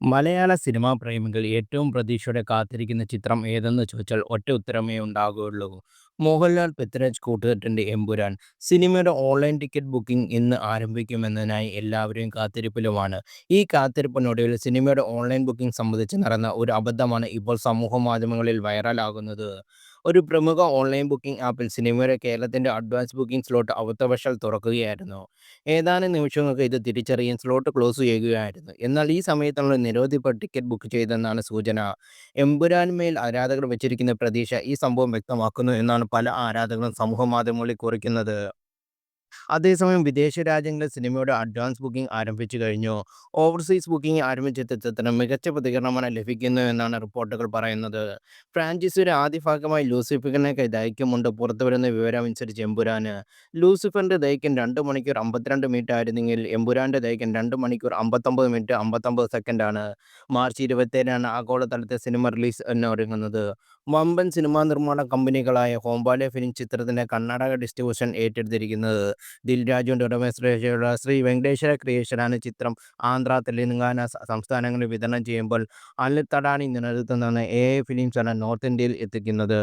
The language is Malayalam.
മലയാള സിനിമാ പ്രേമികൾ ഏറ്റവും പ്രതീക്ഷയോടെ കാത്തിരിക്കുന്ന ചിത്രം ഏതെന്ന് ചോദിച്ചാൽ ഒറ്റ ഉത്തരമേ ഉണ്ടാകുകയുള്ളൂ. മോഹൻലാൽ, പൃഥ്വിരാജ് കൂട്ടുകെട്ടിന്റെ എമ്പുരാൻ. സിനിമയുടെ ഓൺലൈൻ ടിക്കറ്റ് ബുക്കിംഗ് ഇന്ന് ആരംഭിക്കുമെന്നതിനായി എല്ലാവരും കാത്തിരിപ്പിലുമാണ്. ഈ കാത്തിരിപ്പിനൊടുവിൽ സിനിമയുടെ ഓൺലൈൻ ബുക്കിംഗ് സംബന്ധിച്ച് നടന്ന ഒരു അബദ്ധമാണ് ഇപ്പോൾ സമൂഹ മാധ്യമങ്ങളിൽ വൈറലാകുന്നത്. ഒരു പ്രമുഖ ഓൺലൈൻ ബുക്കിംഗ് ആപ്പിൽ സിനിമയുടെ കേരളത്തിന്റെ അഡ്വാൻസ് ബുക്കിംഗ് സ്ലോട്ട് അബദ്ധവശാൽ തുറക്കുകയായിരുന്നു. ഏതാനും നിമിഷങ്ങൾക്ക് ഇത് തിരിച്ചറിയാൻ സ്ലോട്ട് ക്ലോസ് ചെയ്യുകയായിരുന്നു. എന്നാൽ ഈ സമയത്തുള്ള നിരവധി പേർ ടിക്കറ്റ് ബുക്ക് ചെയ്തെന്നാണ് സൂചന. എമ്പുരാനുമേൽ ആരാധകർ വെച്ചിരിക്കുന്ന പ്രതീക്ഷ ഈ സംഭവം വ്യക്തമാക്കുന്നു എന്നാണ് പല ആരാധകരും സമൂഹ മാധ്യമങ്ങളിൽ കുറിക്കുന്നത്. അതേസമയം വിദേശ രാജ്യങ്ങളിൽ സിനിമയുടെ അഡ്വാൻസ് ബുക്കിംഗ് ആരംഭിച്ചു കഴിഞ്ഞു. ഓവർസീസ് ബുക്കിംഗ് ആരംഭിച്ച ചിത്രത്തിന് മികച്ച പ്രതികരണമാണ് ലഭിക്കുന്നതെന്നാണ് റിപ്പോർട്ടുകൾ പറയുന്നത്. ഫ്രാഞ്ചൈസിയുടെ ആദ്യ ഭാഗമായി ലൂസിഫറിനേക്കാൾ ദൈക്യമുണ്ട് പുറത്തുവരുന്ന വിവരമനുസരിച്ച് എമ്പുരാന്. ലൂസിഫറിന്റെ ദൈർഘ്യം രണ്ട് മണിക്കൂർ അമ്പത്തിരണ്ട് മിനിറ്റ് ആയിരുന്നെങ്കിൽ എമ്പുരാന്റെ ദൈർഘ്യം രണ്ട് മണിക്കൂർ അമ്പത്തൊമ്പത് മിനിറ്റ് അമ്പത്തൊമ്പത് സെക്കൻഡാണ്. മാർച്ച് ഇരുപത്തേഴിനാണ് ആഗോളതലത്തെ സിനിമ റിലീസ് എന്നൊരുങ്ങുന്നത് വമ്പൻ സിനിമാ നിർമ്മാണ കമ്പനികളായ ഹോംബാലെ ഫിലിം ചിത്രത്തിന്റെ കർണാടക ഡിസ്ട്രിബ്യൂഷൻ ഏറ്റെടുത്തിരിക്കുന്നത്. ദിൽ രാജുവിന്റെ ഉടമസ്ഥതയിലുള്ള ശ്രീ വെങ്കടേശ്വര ക്രിയേഷനാണ് ചിത്രം ആന്ധ്ര, തെലങ്കാന സംസ്ഥാനങ്ങളിൽ വിതരണം ചെയ്യുമ്പോൾ അനിൽ തടാനി എ. ഫിലിംസ് ഫിലിംസാണ് നോർത്ത് ഇന്ത്യയിൽ എത്തിക്കുന്നത്.